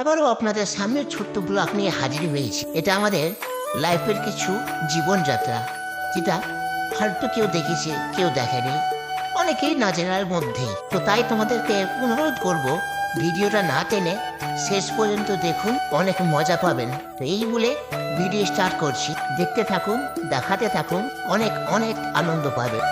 আবারও আপনাদের সামনে ছোট্ট ব্লগ নিয়ে হাজির হয়েছি। এটা আমাদের লাইফের কিছু জীবনযাত্রা, যেটা হয়তো কেউ দেখেছে, কেউ দেখেনি। অনেকেই না জানার মধ্যে তো তাই তোমাদেরকে অনুরোধ করব, ভিডিওটা না টেনে শেষ পর্যন্ত দেখুন, অনেক মজা পাবেন। তো এই বলে ভিডিও স্টার্ট করছি। দেখতে থাকুন, দেখাতে থাকুন, অনেক অনেক আনন্দ পাবেন।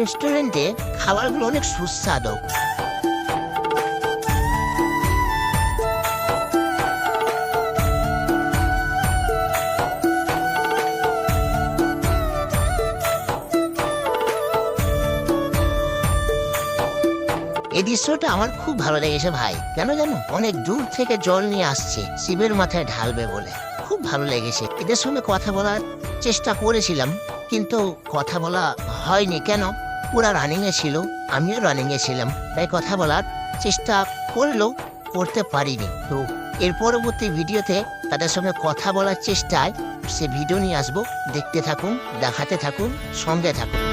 রেস্টুরেন্টে খাবারগুলো অনেক সুস্বাদু। এই দৃশ্যটা আমার খুব ভালো লেগেছে ভাই। কেন জানো? অনেক দূর থেকে জল নিয়ে আসছে, শিবের মাথায় ঢালবে বলে। খুব ভালো লেগেছে। এদের সঙ্গে কথা বলার চেষ্টা করেছিলাম, কিন্তু কথা বলা হয়নি। কেন? ওরা রানিংয়ে ছিল, আমিও রানিংয়ে ছিলাম। তাই কথা বলার চেষ্টা করলেও করতে পারিনি। তো এর পরবর্তী ভিডিওতে তাদের সঙ্গে কথা বলার চেষ্টায় সে ভিডিও নিয়ে আসব। দেখতে থাকুন, দেখাতে থাকুন, সঙ্গে থাকুন।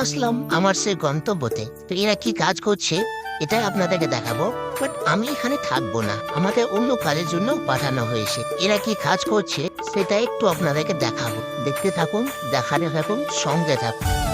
আসলাম। আমার সে গন্তব্যতে। তো এরা কি কাজ করছে? এটাই আপনাদেরকে দেখাবো। বাট আমি এখানে থাকব না। আমাকে অন্য কাজের জন্য পাঠানো হয়েছে। এরা কি কাজ করছে? সেটা একটু আপনাদেরকে দেখাবো। দেখতে থাকুন, দেখাতে থাকুন, সঙ্গে থাকুন।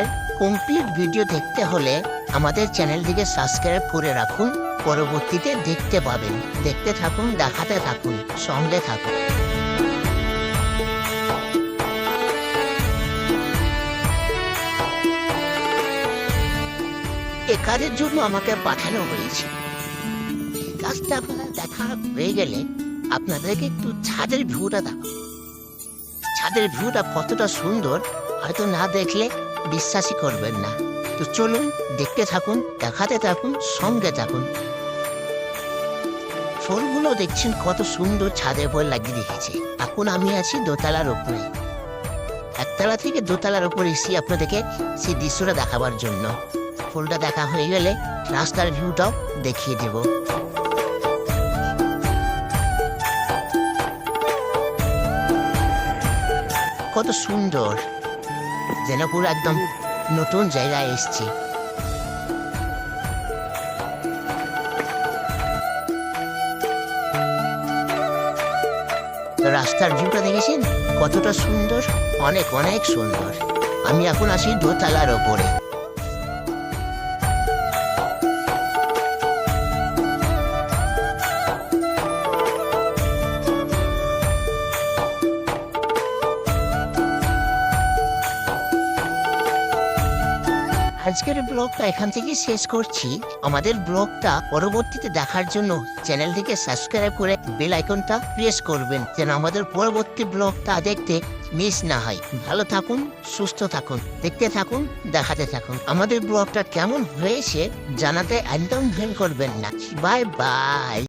এর কমপ্লিট ভিডিও দেখতে হলে আমাদের চ্যানেলটিকে সাবস্ক্রাইব করে রাখুন। পরবর্তীতে দেখতে পাবেন। দেখতে থাকুন, দেখাতে থাকুন, সঙ্গে থাকুন। এ কাজের জন্য আমাকে পাঠানো হয়েছে। কাজটা দেখা হয়ে গেলে আপনাদেরকে একটু ছাদের ভিউটা দেখো ছাদের ভিউটা কতটা সুন্দর, হয়তো না দেখলে বিশ্বাসই করবেন না। তো চলুন, দেখতে থাকুন, দেখাতে থাকুন, সঙ্গে থাকুন। ফুলগুলো দেখছেন কত সুন্দর ছাদের উপর লাগিয়ে রেখেছে। এখন আমি আছি দোতলার উপরে। একতলা থেকে দোতলার উপরে এসে আপনাদেরকে সেই দৃশ্যটা দেখাবার জন্য। ফুলটা দেখা হয়ে গেলে রাস্তার ভিউটাও দেখিয়ে দেব। কত সুন্দর। যেন পুরো একদম নতুন জায়গায় এসছি। রাস্তার ভিউটা দেখেছেন? কতটা সুন্দর, অনেক অনেক সুন্দর। আমি এখন আসি দোতলার ওপরে। আজকের ব্লগটা এখান থেকে শেষ করছি। আমাদের ব্লগটা পরবর্তীতে দেখার জন্য চ্যানেলটিকে সাবস্ক্রাইব করে বেল আইকনটা প্রেস করবেন, যেন আমাদের পরবর্তী ব্লগটা দেখতে মিস না হয়। ভালো থাকুন, সুস্থ থাকুন, দেখতে থাকুন, দেখাতে থাকুন। আমাদের ব্লগটা কেমন হয়েছে জানাতে একদম ভুল করবেন না। Bye bye.